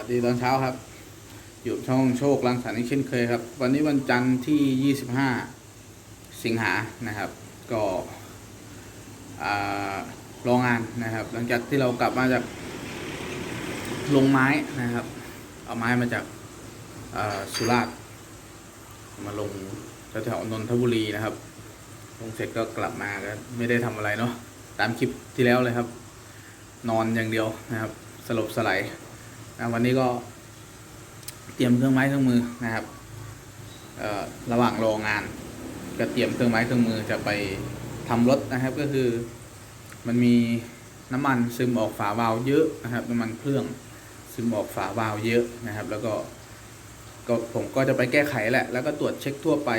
วัสดีตอนเช้าครับ อยู่ช่องโชครังสรรค์อีกเช่นเคยครับ วันนี้วันจันทร์ที่ 25 สิงหานะครับ ก็รองงานนะครับ หลังจากที่เรากลับมาจากลงไม้นะครับ เอาไม้มาจากาสุราษฎร์มาลงแถวๆนนทบุรีนะครับ ลงเสร็จก็กลับมาก็ไม่ได้ทำอะไรเนาะตามคลิปที่แล้วเลยครับ นอนอย่างเดียวนะครับ สลบสลาย นะวันนี้ก็เตรียมเครื่องไม้เครื่องมือนะครับระหว่างรองานก็เตรียมเครื่องไม้เครื่องมือจะไปทำรถนะครับ ก็คือมันมีน้ำมันซึมออกฝาวาล์วเยอะนะครับ น้ำมันเครื่องซึมออกฝาวาล์วเยอะนะครับ แล้วก็ก็ผมก็จะไปแก้ไขแหละ แล้วก็ตรวจเช็คทั่วไป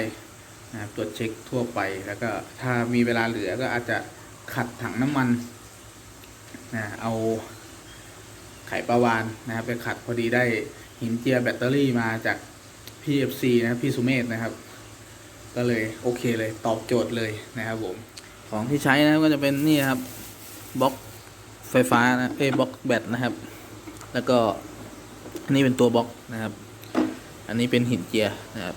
นะครับตรวจเช็คทั่วไป แล้วก็ถ้ามีเวลาเหลือก็อาจจะขัดถังน้ำมันนะเอา ไขปลาวานนะครับ ไปขัดพอดีได้หินเจียแบตเตอรี่มาจาก PFC นะพี่สุเมธนะครับ ก็เลยโอเคเลยตอบโจทย์เลยนะครับผม ของที่ใช้นะก็จะเป็นนี่ครับบล็อกไฟฟ้านะเอ้บล็อกแบตนะครับ แล้วก็อันนี้เป็นตัวบล็อกนะครับ อันนี้เป็นหินเจียนะครับ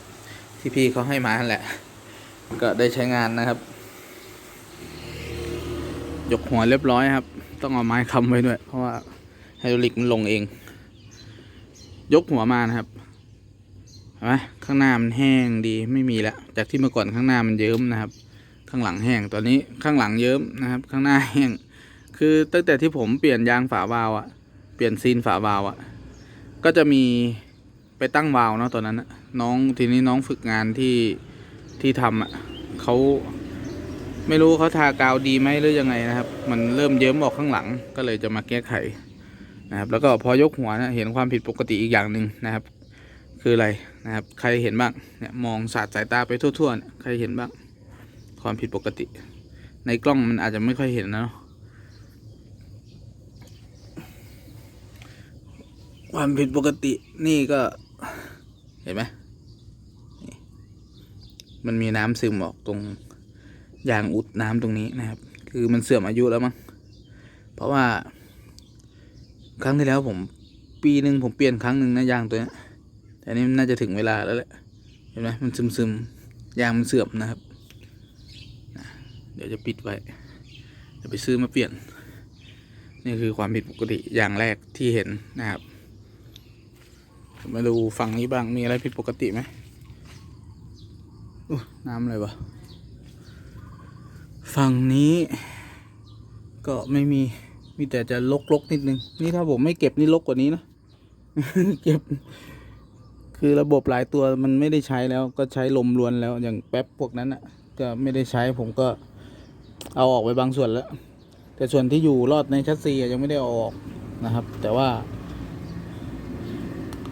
ที่พี่เขาให้มาแหละ ก็ได้ใช้งานนะครับ ยกหัวเรียบร้อยครับ ต้องเอาไม้ค้ำไว้ด้วย เพราะว่า ไฮดรอลิกมันลงเอง ยกหัวมานะครับเห็นไหมข้างหน้ามันแห้งดีไม่มีแล้ว จากที่เมื่อก่อนข้างหน้ามันเยิ้มนะครับ ข้างหลังแห้งตอนนี้ข้างหลังเยิ้มนะครับ ข้างหน้าแห้ง คือตั้งแต่ที่ผมเปลี่ยนยางฝาวาล์วอะเปลี่ยนซีนฝาวาล์วอะก็จะมีไปตั้งวาล์วเนาะตอนนั้นน้องทีนี้น้องฝึกงานที่ที่ทำอะเขาไม่รู้เขาทากาวดีไหมหรือยังไงนะครับ มันเริ่มเยิ้มออกข้างหลังก็เลยจะมาแก้ไข นะครับ แล้วก็พอยกหัวนะเห็นความผิดปกติอีกอย่างหนึ่งนะครับ คืออะไรนะครับ ใครเห็นบ้างเนี่ยมองสาดสายตาไปทั่วๆใครเห็นบ้างความผิดปกติ ในกล้องมันอาจจะไม่ค่อยเห็นนะความผิดปกตินี่ก็เห็นไหมมันมีน้ำซึมออกตรงยางอุดน้ำตรงนี้นะครับ คือมันเสื่อมอายุแล้วมั้งเพราะว่า ครั้งที่แล้วผม ปีหนึ่งผมเปลี่ยนครั้งหนึ่งนะยางตัวนี้แต่อันนี้มันน่าจะถึงเวลาแล้วแหละเห็นไหมมันซึมซึมๆยางมันเสื่อมนะครับ เดี๋ยวจะปิดไว้เดี๋ยวไปซื้อมาเปลี่ยน นี่คือความผิดปกติอย่างแรกที่เห็นนะครับมาดูฝั่งนี้บ้างมีอะไรผิดปกติไหมน้ำอะไรวะฝั่งนี้ก็ไม่มี มีแต่จะลกๆนิดนึง นี่ถ้าผมไม่เก็บนี่ลกกว่านี้นะ เก็บ คือระบบหลายตัวมันไม่ได้ใช้แล้วก็ใช้ลมล้วนแล้วอย่างแป๊บพวกนั้นอะ ก็ไม่ได้ใช้ผมก็เอาออกไปบางส่วนแล้ว แต่ส่วนที่อยู่รอดในชัดซียังไม่ได้อออกนะครับ แต่ว่า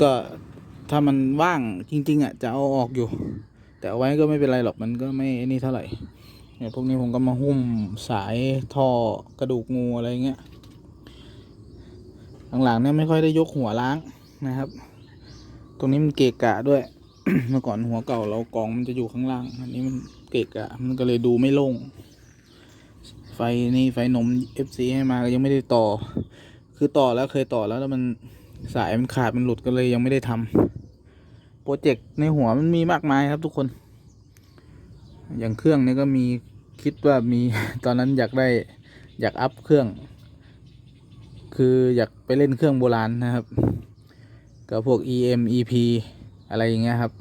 ก็ถ้ามันว่างจริง ๆอะจะเอาออกอยู่ แต่เอาไว้ก็ไม่เป็นไรหรอกมันก็ไม่ไอ้นี่เท่าไหร่ เนี่ยพวกนี้ผมก็มาหุ้มสายท่อกระดูกงูอะไรเงี้ย หลังๆเนี่ยไม่ค่อยได้ยกหัวล้างนะครับ ตรงนี้มันเกะกะด้วย เมื่อก่อนหัวเก่าเรากองมันจะอยู่ข้างล่าง อันนี้มันเกะกะ มันก็เลยดูไม่โล่ง ไฟนี่ไฟนม FC ให้มาก็ยังไม่ได้ต่อ คือต่อแล้วเคยต่อแล้วแล้วมันสายมันขาดมันหลุดก็เลยยังไม่ได้ทำโปรเจกต์ในหัวมันมีมากมายครับทุกคน อย่างเครื่องนี้ก็มี คิดว่ามีตอนนั้นอยากได้อยากอัพเครื่อง คืออยากไปเล่นเครื่องโบราณนะครับกับพวก EM EP อะไรอย่างเงี้ยครับ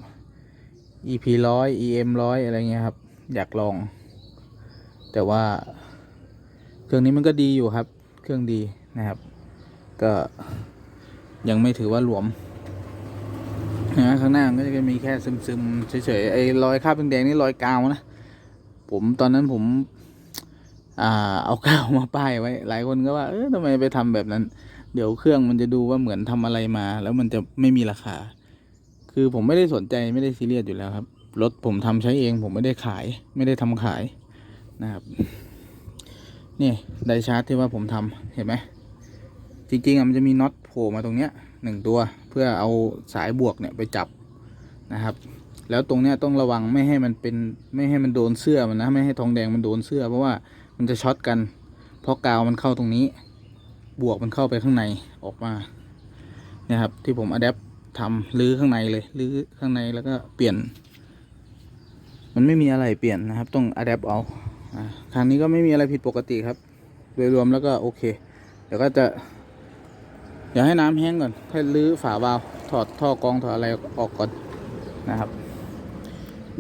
EP ร้อย EM ร้อยอะไรเงี้ยครับ อยากลอง แต่ว่า เครื่องนี้มันก็ดีอยู่ครับ เครื่องดีนะครับ ก็ยังไม่ถือว่าหลวมนะข้างหน้าก็จะมีแค่ซึมๆเฉยๆไอ้รอยคราบแดงๆนี่รอยกาวนะ ผมตอนนั้นผม อ่า เอากาวมาป้ายไว้ หลายคนก็ว่า เออทำไมไปทำแบบนั้น เดี๋ยวเครื่องมันจะดูว่าเหมือนทำอะไรมา แล้วมันจะไม่มีราคา คือผมไม่ได้สนใจไม่ได้ซีเรียสอยู่แล้วครับ รถผมทำใช้เองผมไม่ได้ขาย ไม่ได้ทำขายนะครับ นี่ไดชาร์จที่ว่าผมทำเห็นไหมจริงๆอะมันจะมีน็อตโผล่มาตรงเนี้ยหนึ่งตัวเพื่อเอาสายบวกเนี่ยไปจับนะครับ แล้วตรงเนี้ยต้องระวังไม่ให้มันเป็นไม่ให้มันโดนเสื้อมันนะ ไม่ให้ทองแดงมันโดนเสื้อ เพราะว่ามันจะช็อตกัน เพราะกาวมันเข้าตรงนี้ บวกมันเข้าไปข้างในออกมาเนี่ยครับที่ผมอัดแอปทำรื้อข้างในเลยรื้อข้างในแล้วก็เปลี่ยน มันไม่มีอะไรเปลี่ยนนะครับ ต้องอัดแอปเอาครั้งนี้ก็ไม่มีอะไรผิดปกติครับ โดยรวมแล้วก็โอเค เดี๋ยวก็จะเดี๋ยวให้น้ำแห้งก่อนค่อยรื้อฝาวาล์วถอดท่อกรองถอดอะไรออกก่อนนะครับ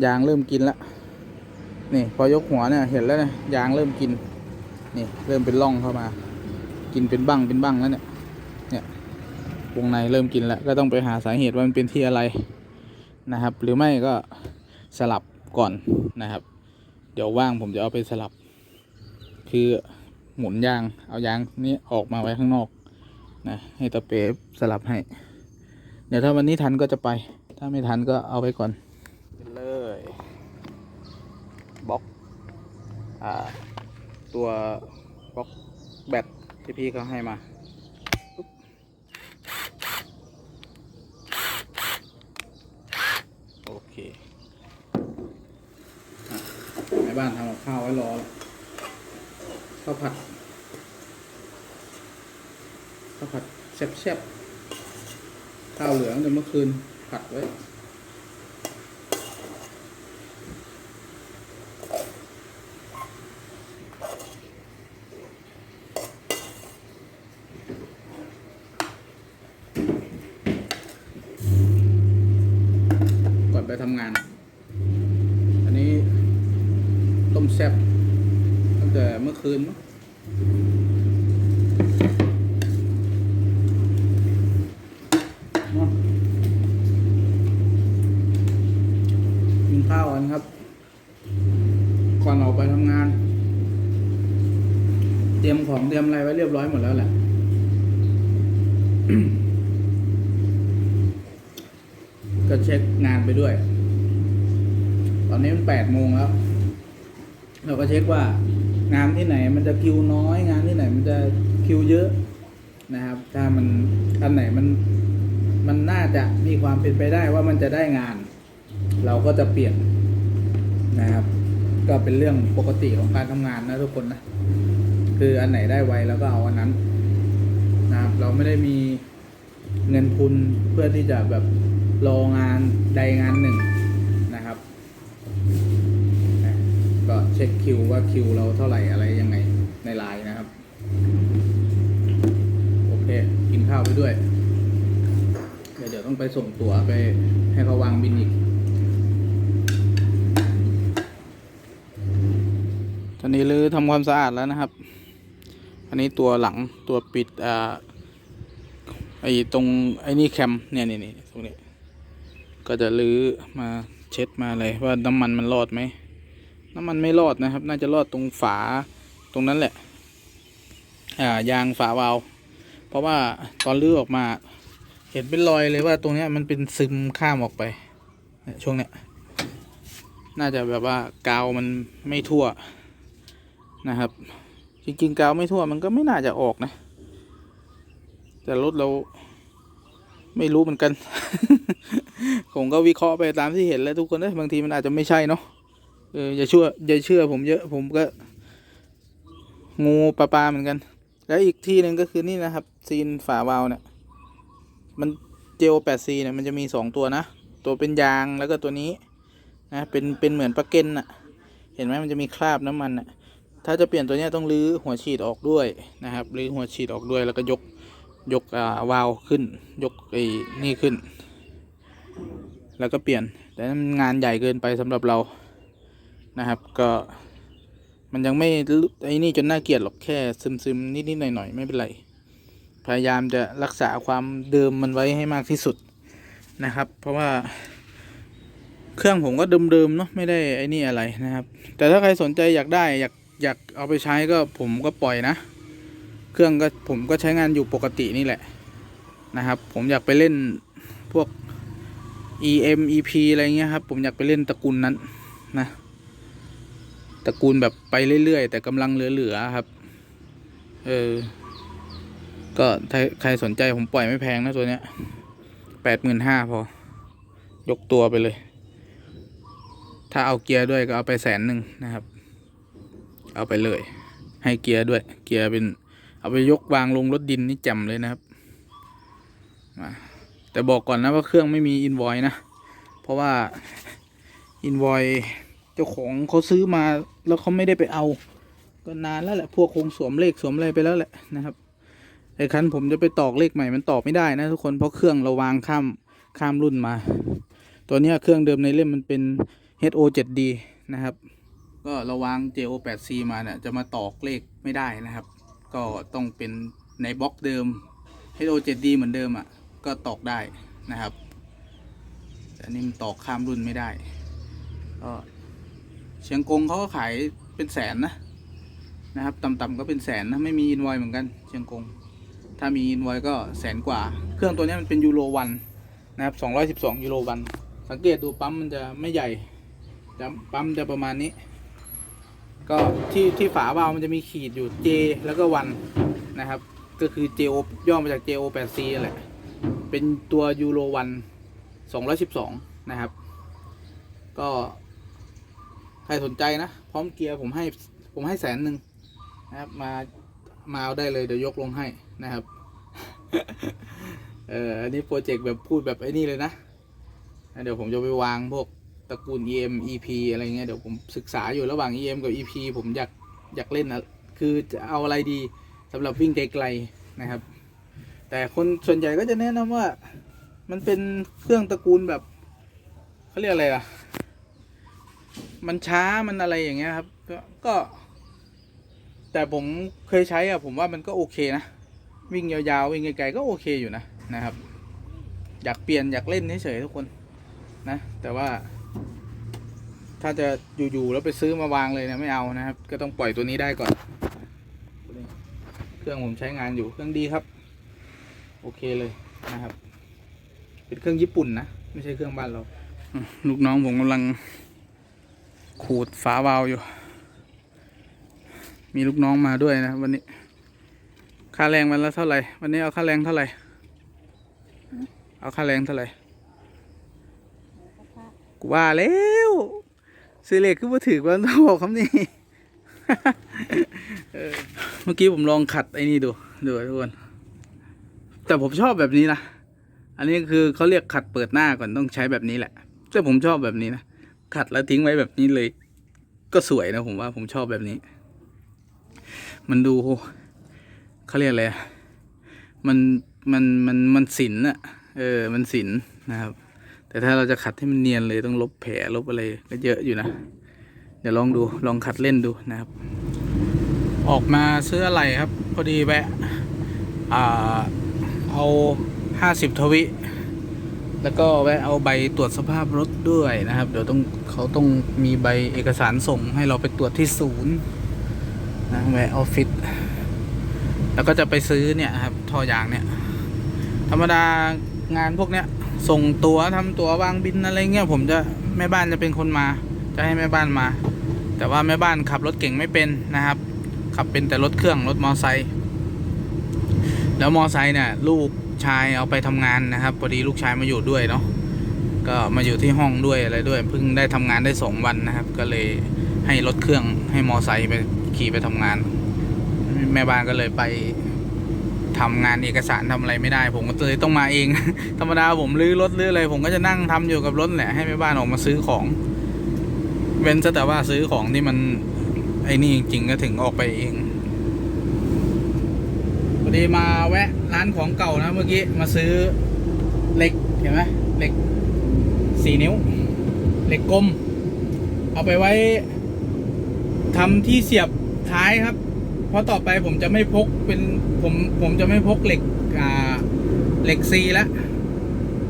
ยางเริ่มกินแล้วนี่พอยกหัวเนี่ยเห็นแล้วเนี่ยยางเริ่มกิน นี่เริ่มเป็นร่องเข้ามา กินเป็นบั้งเป็นบั้งแล้วเนี่ย เนี่ยวงในเริ่มกินแล้วก็ต้องไปหาสาเหตุว่ามันเป็นที่อะไรนะครับ หรือไม่ก็สลับก่อนนะครับ เดี๋ยวว่างผมจะเอาไปสลับ คือหมุนยางเอายางนี้ออกมาไว้ข้างนอกนะให้ตะเป๊บสลับให้ เดี๋ยวถ้าวันนี้ทันก็จะไป ถ้าไม่ทันก็เอาไปก่อนเลยบล็อกอ่า ตัวบล็อกแบตที่พี่เขาให้มา โอเคอะในบ้านทำกับข้าวไว้รอข้าวผัดข้าวผัดแซ่บๆข้าวเหลืองเดี๋ยวเมื่อคืนผัดไว้ ก่อนไปทำงาน อันนี้ ต้มแซ่บตั้งแต่เมื่อคืนมั้งเนาะกิน ข้าวกันครับ ก่อนออกไปทำงาน เตรียมของเตรียมอะไรไว้เรียบร้อยหมดแล้วแหละก็เช็คงานไปด้วย ตอนนี้มันแปดโมงแล้ว เราก็เช็คว่างานที่ไหน มันจะคิวน้อย งานที่ไหน มันจะคิวเยอะนะครับ ถ้ามันอันไหนมันมันน่าจะมีความเป็นไปได้ว่ามันจะได้งาน เราก็จะเปลี่ยนนะครับ ก็เป็นเรื่องปกติของการทำงานนะทุกคนนะ คืออันไหนได้ไวเราก็เอาอันนั้นนะครับ เราไม่ได้มีเงินทุนเพื่อที่จะแบบรองานใดงานหนึ่งนะครับนะก็เช็คคิวว่าคิวเราเท่าไหร่อะไรยังไงในไลน์นะครับ โอเค กินข้าวไปด้วย เดี๋ยวเดี๋ยวต้องไปส่งตั๋วไปให้เขาวางบินอีก ตอนนี้ลื้อทำความสะอาดแล้วนะครับ อันนี้ตัวหลังตัวปิดอ่าไอตรงไอ้นี่แคมเนี่ยนี่นี่ตรงนี้ ก็จะลื้อมาเช็ดมาเลยว่าน้ำมันมันรอดไหมน้ำมันไม่รอดนะครับ น่าจะรอดตรงฝาตรงนั้นแหละ อ่ายางฝาวาลเพราะว่าตอนลื้อออกมา เห็นเป็นรอยเลยว่าตรงเนี้ยมันเป็นซึมข้ามออกไปเนี่ยช่วงเนี้ย น่าจะแบบว่ากาวมันไม่ทั่ว นะครับ จริงๆกาวไม่ทั่วมันก็ไม่น่าจะออกนะ แต่รถเราไม่รู้เหมือนกัน ผมก็วิเคราะห์ไปตามที่เห็นแล้วทุกคนนะบางทีมันอาจจะไม่ใช่เนาะเอออย่าเชื่ออย่าเชื่อผมเยอะผมก็ งูปลาปลาเหมือนกัน แล้วอีกที่หนึ่งก็คือนี่นะครับ ซีนฝาวาลเนี่ยมันเจลแปดซีเนี่ยมันจะมีสองตัวนะ ตัวเป็นยางแล้วก็ตัวนี้นะเป็นเป็นเหมือนปลาเก็นอะเห็นไหมมันจะมีคราบน้ำมันอะ ถ้าจะเปลี่ยนตัวนี้ต้องรื้อหัวฉีดออกด้วยนะครับรื้อหัวฉีดออกด้วยแล้วก็ยกยกาวาล์วขึ้น ยกไอ้นี่ขึ้น แล้วก็เปลี่ยน แต่นั้นงานใหญ่เกินไปสำหรับเรานะครับ ก็มันยังไม่ไอ้นี่จนน่าเกลียดหรอกแค่ซึมซึมๆนิดๆหน่อยๆไม่เป็นไร พยายามจะรักษาความเดิมมันไว้ให้มากที่สุดนะครับ เพราะว่าเครื่องผมก็เดิมๆเนาะไม่ได้ไอ้นี่อะไรนะครับ แต่ถ้าใครสนใจอยากได้อยาก อยากเอาไปใช้ก็ผมก็ปล่อยนะ เครื่องก็ผมก็ใช้งานอยู่ปกตินี่แหละนะครับ ผมอยากไปเล่นพวก EM EP อะไรเงี้ยครับ ผมอยากไปเล่นตระกูลนั้นนะตระกูลแบบไปเรื่อยๆ แต่กำลังเหลือๆครับ เออ ก็ใครสนใจผมปล่อยไม่แพงนะตัวเนี้ยแปดหมื่นห้าพอ ยกตัวไปเลย ถ้าเอาเกียร์ด้วยก็เอาไปแสนหนึ่งนะครับ เอาไปเลย ให้เกียร์ด้วย เกียร์เป็น เอาไปยกวางลงรถดินนี่แจ่มเลยนะครับแต่บอกก่อนนะว่าเครื่องไม่มีอินวอยนะ เพราะว่าอินวอยเจ้าของเขาซื้อมาแล้วเขาไม่ได้ไปเอา ก็นานแล้วแหละพวกคงสวมเลขสวมอะไรไปแล้วแหละนะครับไอ้คันผมจะไปตอกเลขใหม่มันตอกไม่ได้นะทุกคนเพราะเครื่องเราวางข้ามข้ามรุ่นมา ตัวนี้เครื่องเดิมในเล่มมันเป็น HO 7D นะครับ ก็เราวาง JO 8C มาเนี่ยจะมาตอกเลขไม่ได้นะครับ ก็ต้องเป็นในบล็อกเดิม HO 7D เหมือนเดิมอะก็ตอกได้นะครับแต่อันนี่มันตอกข้ามรุ่นไม่ได้ก็เชียงกงเขาก็ขายเป็นแสนนะนะครับต่ำๆก็เป็นแสนนะไม่มีอินไวเหมือนกันเชียงกง ถ้ามีอินไวก็แสนกว่า เครื่องตัวนี้มันเป็นยูโรวันนะครับ212ยูโรวันสังเกตดูปั๊มมันจะไม่ใหญ่จะปั๊มจะประมาณนี้ ก็ที่ที่ฝาบามันจะมีขีดอยู่ J แล้วก็วันนะครับ ก็คือ JO ย่อมาจาก JO 8C แหละ เป็นตัวยูโรวัน212 นะครับ ก็ ใครสนใจนะ พร้อมเกียร์ผมให้ผมให้แสนหนึ่งนะครับ มามาเอาได้เลยเดี๋ยวยกลงให้นะครับ เอออันนี้โปรเจกต์แบบพูดแบบไอ้นี่เลยนะ เดี๋ยวผมจะไปวางพวก ตระกูล EM EP อะไรเงี้ยเดี๋ยวผมศึกษาอยู่ระหว่าง EM กับ EP ผมอยากอยากเล่นนะคือจะเอาอะไรดีสำหรับวิ่งไกลๆนะครับ แต่คนส่วนใหญ่ก็จะแนะนำว่ามันเป็นเครื่องตระกูลแบบเขาเรียกอะไรล่ะ มันช้ามันอะไรอย่างเงี้ยครับก็ก็ แต่ผมเคยใช้อะผมว่ามันก็โอเคนะ วิ่งยาวๆวิ่งไกลๆก็โอเคอยู่นะนะครับ อยากเปลี่ยนอยากเล่นเฉยๆทุกคนนะ แต่ว่า ถ้าจะอยู่ๆแล้วไปซื้อมาวางเลยนะไม่เอานะครับ ก็ต้องปล่อยตัวนี้ได้ก่อน เครื่องผมใช้งานอยู่เครื่องดีครับ โอเคเลยนะครับ เป็นเครื่องญี่ปุ่นนะไม่ใช่เครื่องบ้านเรา ลูกน้องผมกำลัง ขูดฝาวาล์วอยู่ มีลูกน้องมาด้วยนะวันนี้ ค่าแรงวันละเท่าไหร่ วันนี้เอาค่าแรงเท่าไหร่ เอาค่าแรงเท่าไหร่ กูว่าแล้ว ซื้อเหล็กคือมาถือวันต้องบอกคำนี้เมื่อกี้ผมลองขัดไอ้นี่ดูดูทุกคนแต่ผมชอบแบบนี้นะอันนี้คือเขาเรียกขัดเปิดหน้าก่อนต้องใช้แบบนี้แหละแต่ผมชอบแบบนี้นะขัดแล้วทิ้งไว้แบบนี้เลย ก็สวยนะผมว่าผมชอบแบบนี้ มันดูเขาเรียกอะไรอะมันมันมันมันสินอะเออมันสินนะครับ แต่ถ้าเราจะขัดให้มันเนียนเลยต้องลบแผลลบอะไรก็เยอะอยู่นะ เดี๋ยวลองดูลองขัดเล่นดูนะครับ ออกมาซื้ออะไรครับ พอดีแวะเอาห้าสิบทวิ แล้วก็แวะเอาใบตรวจสภาพรถด้วยนะครับ เดี๋ยวต้องเขาต้องมีใบเอกสารส่งให้เราไปตรวจที่ศูนย์นะแวะออฟฟิศแล้วก็จะไปซื้อเนี่ยครับท่อยางเนี่ย ธรรมดางานพวกเนี้ย ส่งตัวทำตัววางบินอะไรเงี้ยผมจะแม่บ้านจะเป็นคนมา จะให้แม่บ้านมา แต่ว่าแม่บ้านขับรถเก่งไม่เป็นนะครับ ขับเป็นแต่รถเครื่องรถมอไซค์แล้วมอไซค์เนี่ยลูกชายเอาไปทำงานนะครับพอดีลูกชายมาอยู่ด้วยเนาะก็มาอยู่ที่ห้องด้วยอะไรด้วยเพิ่งได้ทำงานได้สองวันนะครับ ก็เลยให้รถเครื่องให้มอไซค์ไปขี่ไปทำงาน แม่บ้านก็เลยไป ทำงานเอกสารทำอะไรไม่ได้ ผมก็เลยต้องมาเอง ธรรมดาผมลื้อรถลื้ออะไรผมก็จะนั่งทำอยู่กับรถแหละให้แม่บ้านออกมาซื้อของ เว้นซะแต่ว่าซื้อของที่มันไอ้นี่จริงๆก็ถึงออกไปเองพอดีมาแวะร้านของเก่านะเมื่อกี้มาซื้อเหล็กเห็นไหมเหล็กสี่นิ้วเหล็กกลม เอาไปไว้ทำที่เสียบท้ายครับ เพราะต่อไปผมจะไม่พกเป็นผมผมจะไม่พกเหล็กอ่าเหล็กซีล้ว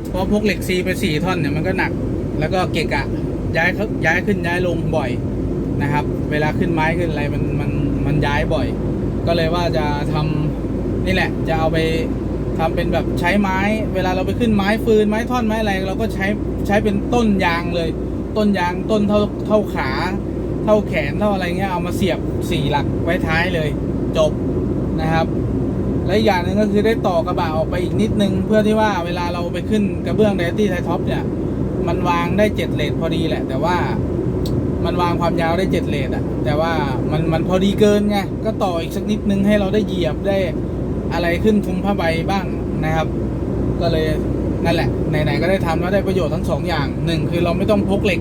เพราะพกเหล็กซีไปสี่ท่อนเนี่ยมันก็หนัก แล้วก็เกะกะย้ายเขาย้ายขึ้นย้ายลงบ่อยนะครับ เวลาขึ้นไม้ขึ้นอะไรมันมันมันย้ายบ่อย ก็เลยว่าจะทำนี่แหละ จะเอาไปทำเป็นแบบใช้ไม้ เวลาเราไปขึ้นไม้ฟืนไม้ท่อนไม้อะไรเราก็ใช้ใช้เป็นต้นยางเลย ต้นยางต้นเท่าเท่าขา ท่าแขนเท่าอะไรเงี้ยเอามาเสียบสี่หลักไว้ท้ายเลยจบนะครับ และอีกอย่างหนึ่งก็คือได้ต่อกระบะออกไปอีกนิดนึง เพื่อที่ว่าเวลาเราไปขึ้นกระเบื้องไดตี้ไทท็อปเนี่ย มันวางได้เจ็ดเลทพอดีแหละ แต่ว่ามันวางความยาวได้เจ็ดเลทอะแต่ว่ามันมันพอดีเกินไงก็ต่ออีกสักนิดนึงให้เราได้เหยียบได้อะไรขึ้นทุมผ้าใบบ้างนะครับ ก็เลยนั่นแหละไหนๆก็ได้ทำแล้วได้ประโยชน์ทั้งสองอย่างหนึ่งคือเราไม่ต้องพกเหล็ก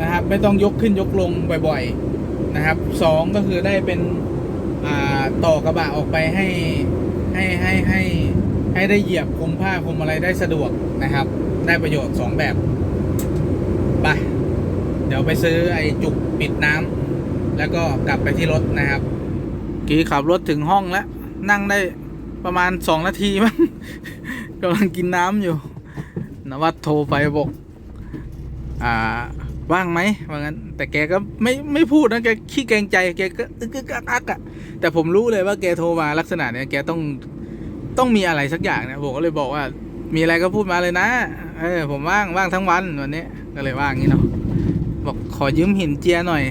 นะครับ ไม่ต้องยกขึ้นยกลงบ่อยๆนะครับสองก็คือได้เป็นต่อกระบะออกไปให้ให้ให้ให้ให้ได้เหยียบคมผ้าคมอะไรได้สะดวกนะครับ ได้ประโยชน์สองแบบไปเดี๋ยวไปซื้อไอ้จุกปิดน้ำแล้วก็กลับไปที่รถนะครับ กี้ขับรถถึงห้องแล้ว นั่งได้ประมาณสองนาทีมั้งกำลังกินน้ำอยู่นวัดโทรไปบอก อ่า ว่างไหมว่างั้น แต่แกก็ไม่ไม่พูดนะแกขี้เกรงใจแกก็อึกอึกอักอักอะแต่ผมรู้เลยว่าแกโทรมาลักษณะเนี้ยแกต้องต้องมีอะไรสักอย่างเนี่ยผมก็เลยบอกว่า มีอะไรก็พูดมาเลยนะเออผมว่างว่างทั้งวันวันนี้ก็เลยว่างงี้เนาะบอกขอยืมหินเจียหน่อย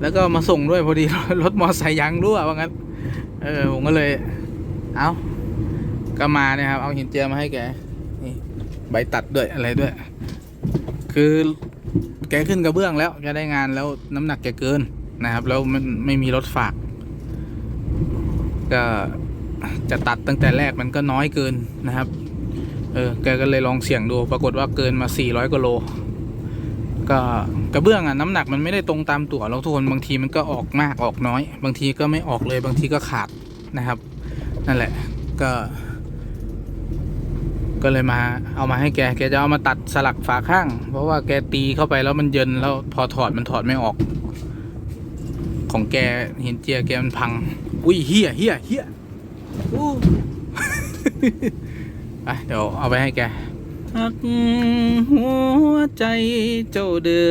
แล้วก็มาส่งด้วยพอดีรถมอไซค์ยางรั่วว่างั้น เออผมก็เลย เอาก็มาเนี่ยครับเอาหินเจียมาให้แกนี่ใบตัดด้วยอะไรด้วย คือ แกขึ้นกระเบื้องแล้วแกได้งานแล้วน้ำหนักแกเกินนะครับ แล้วมันไม่มีรถฝาก ก็จะตัดตั้งแต่แรกมันก็น้อยเกินนะครับ เออแกก็เลยลองเสี่ยงดู ปรากฏว่าเกินมา 400กว่าโลก็กระเบื้องอะน้ำหนักมันไม่ได้ตรงตามตัวแล้วทุกคนบางทีมันก็ออกมากออกน้อย บางทีก็ไม่ออกเลยบางทีก็ขาดนะครับ นั่นแหละก็ ก็เลยมาเอามาให้แก แกจะเอามาตัดสลักฝาข้าง เพราะว่าแกตีเข้าไปแล้วมันเยินแล้วพอถอดมันถอดไม่ออก ของแกเห็นเจียแกมันพัง อุ้ยเฮียเฮียเฮียอู้ไปเดี๋ยวเอาไปให้แกหักหัวใจเจ้าเด้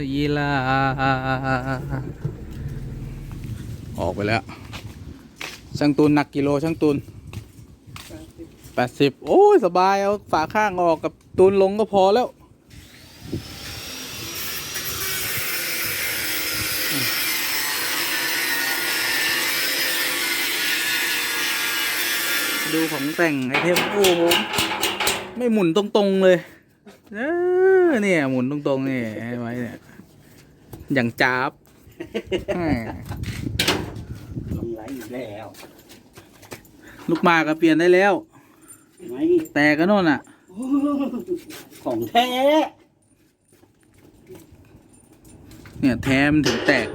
อยีลา ออกไปแล้ว ช่างตูนหนักกิโลช่างตูน แปดสิบโอ้ย สบาย เอาฝาข้างออกกับตูนลงก็พอแล้ว ดูของแต่งไอเทมโอ้โหไม่หมุนตรงๆเลยเออเนี่ย หมุนตรงๆนี่ให้ไว้เนี่ย อย่างจ้าบแหมลงไหลอีกแล้ว ลูกหมากก็เปลี่ยนได้แล้ว ไหมแต่ก็โน่นอะ ของแท้เนี่ยแท้มันถึงแตก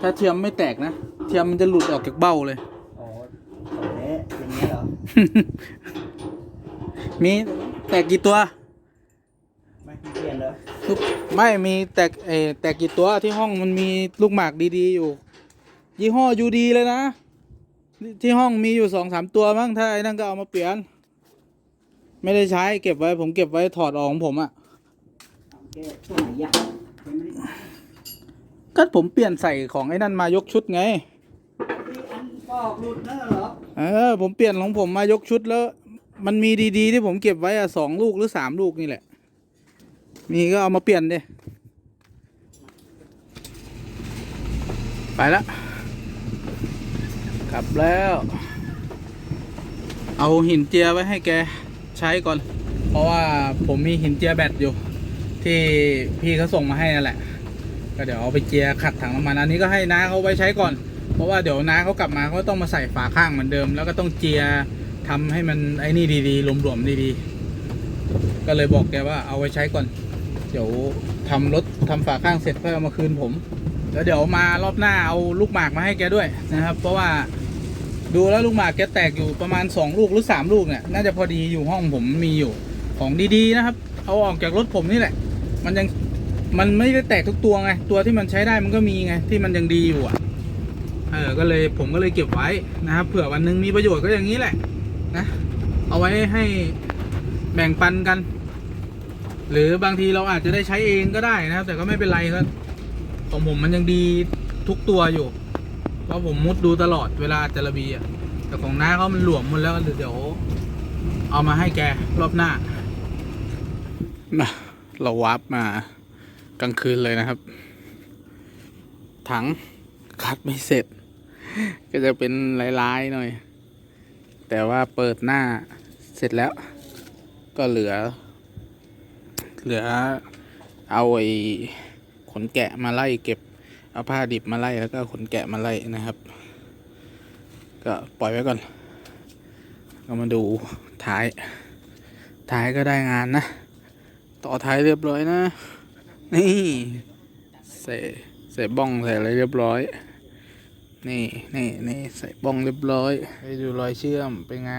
ถ้าเทียมไม่แตกนะ เทียมมันจะหลุดออกจากเบ้าเลย อ๋อของแท้เป็นไงเหรอ มีแตกกี่ตัว ไม่เปลี่ยนเหรอลูกไม่มีแตกเออแตกกี่ตัวที่ห้องมันมีลูกหมากดีๆอยู่ ยี่ห้อยูดีเลยนะ ที่ห้องมีอยู่สองสามตัวมั้งถ้าไอ้นั่นก็เอามาเปลี่ยน ไม่ได้ใช้เก็บไว้ ผมเก็บไว้ถอดออกของผมอะ่ะของแท้ช่วงไหนยะยังไม่ได้ก็ผมเปลี่ยนใส่ของไอ้นั่นมายกชุดไง ที่อันปอกหลุดนั่นเหรอเออ ผมเปลี่ยนของผมมายกชุดแล้ว มันมีดีๆที่ผมเก็บไว้อะสองลูกหรือสามลูกนี่แหละ มีก็เอามาเปลี่ยนดิไปละกลับแล้ว เอาหินเจียไว้ให้แก ใช้ก่อน เพราะว่าผมมีหินเจียแบตอยู่ ที่พี่เขาส่งมาให้นั่นแหละ ก็เดี๋ยวเอาไปเจียขัดถังน้ำมันอันนี้ก็ให้น้าเขาไว้ใช้ก่อน เพราะว่าเดี๋ยวน้าเขากลับมาเขาต้องมาใส่ฝาข้างเหมือนเดิม แล้วก็ต้องเจียทำให้มันไอ้นี่ดีๆหลวมๆดีๆ ก็เลยบอกแกว่าเอาไว้ใช้ก่อน เดี๋ยวทำรถทำฝาข้างเสร็จค่อยเอามาคืนผมแล้วเดี๋ยวมารอบหน้าเอาลูกหมากมาให้แกด้วยนะครับ เพราะว่า ดูแล้วลูกหมากแกแตกอยู่ประมาณ 2 ลูกหรือ 3 ลูกเนี่ยน่าจะพอดีอยู่ห้องผมมีอยู่ของดีๆนะครับ เอาออกจากรถผมนี่แหละ มันยังมันไม่ได้แตกทุกตัวไง ตัวที่มันใช้ได้มันก็มีไง ที่มันยังดีอยู่อะเออก็เลยผมก็เลยเก็บไว้นะครับเผื่อวันหนึงมีประโยชน์ก็อย่างนี้แหละนะเอาไว้ให้แบ่งปันกัน หรือบางทีเราอาจจะได้ใช้เองก็ได้นะครับ แต่ก็ไม่เป็นไรครับของผมมันยังดีทุกตัวอยู่ เพราะผมมุดดูตลอดเวลาจะระเบียแต่ของน้าเขามันหลวมหมดแล้วเดี๋ยว เอามาให้แกรอบหน้านะเราวาร์ปมากลางคืนเลยนะครับ ถังคัดไม่เสร็จ ก็จะเป็นลายๆหน่อย แต่ว่าเปิดหน้าเสร็จแล้ว ก็เหลือ เหลือเอาไอ้ขนแกะมาไล่เก็บ เอาผ้าดิบมาไล่แล้วก็ขนแกะมาไล่นะครับ ก็ปล่อยไว้ก่อน ก็มาดูท้าย ท้ายก็ได้งานนะ ต่อท้ายเรียบร้อยนะ นี่ใส่ใส่บ้องใส่อะไรเรียบร้อย นี่นี่นี่ใส่บ้องเรียบร้อยไปดูรอยเชื่อมเป็นไง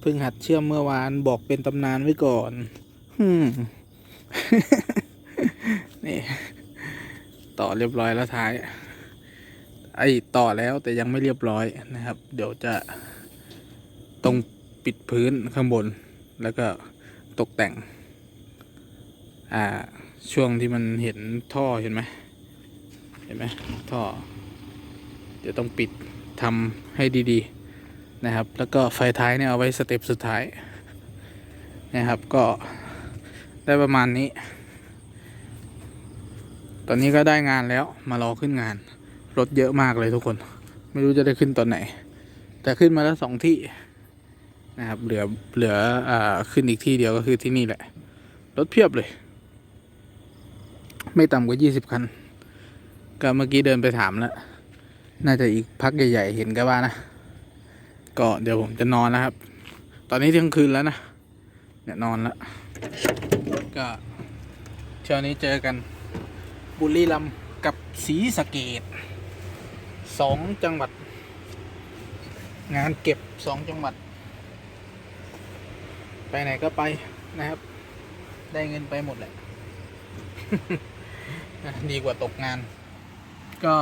เพิ่งหัดเชื่อมเมื่อวานบอกเป็นตำนานไว้ก่อนฮึมนี่ ต่อเรียบร้อยแล้วท้าย ไอต่อแล้วแต่ยังไม่เรียบร้อยนะครับ เดี๋ยวจะตรงปิดพื้นข้างบน แล้วก็ตกแต่ง อ่าช่วงที่มันเห็นท่อเห็นไหมเห็นไหมท่อ เดี๋ยวต้องปิดทำให้ดีๆนะครับ แล้วก็ไฟท้ายเนี่ยเอาไว้สเต็ปสุดท้ายนะครับก็ได้ประมาณนี้ ตอนนี้ก็ได้งานแล้วมารอขึ้นงาน รถเยอะมากเลยทุกคน ไม่รู้จะได้ขึ้นตอนไหน แต่ขึ้นมาแล้วสองที่นะครับเหลือเหลืออ่าขึ้นอีกที่เดียวก็คือที่นี่แหละ รถเพียบเลย ไม่ต่ำกว่ายี่สิบคัน ก็เมื่อกี้เดินไปถามแล้ว น่าจะอีกพักใหญ่ ๆ เห็นกันว่านะ ก็เดี๋ยวผมจะนอนแล้วครับ ตอนนี้เที่ยงคืนแล้วนะเนี่ยนอนแล้วก็เช้านี้เจอกัน บุรีรัมย์กับศรีสะเกดสองจังหวัด งานเก็บสองจังหวัด ไปไหนก็ไปนะครับ ได้เงินไปหมดแหละ ดีกว่าตกงาน ก็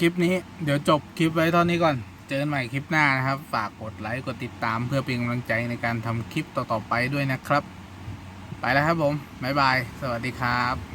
คลิปนี้ เดี๋ยวจบคลิปไว้เท่านี้ก่อน เจอกันใหม่คลิปหน้านะครับ ฝากกดไลค์กดติดตามเพื่อเป็นกำลังใจในการทำคลิปต่อๆไปด้วยนะครับ ไปแล้วครับผม บ๊ายบาย สวัสดีครับ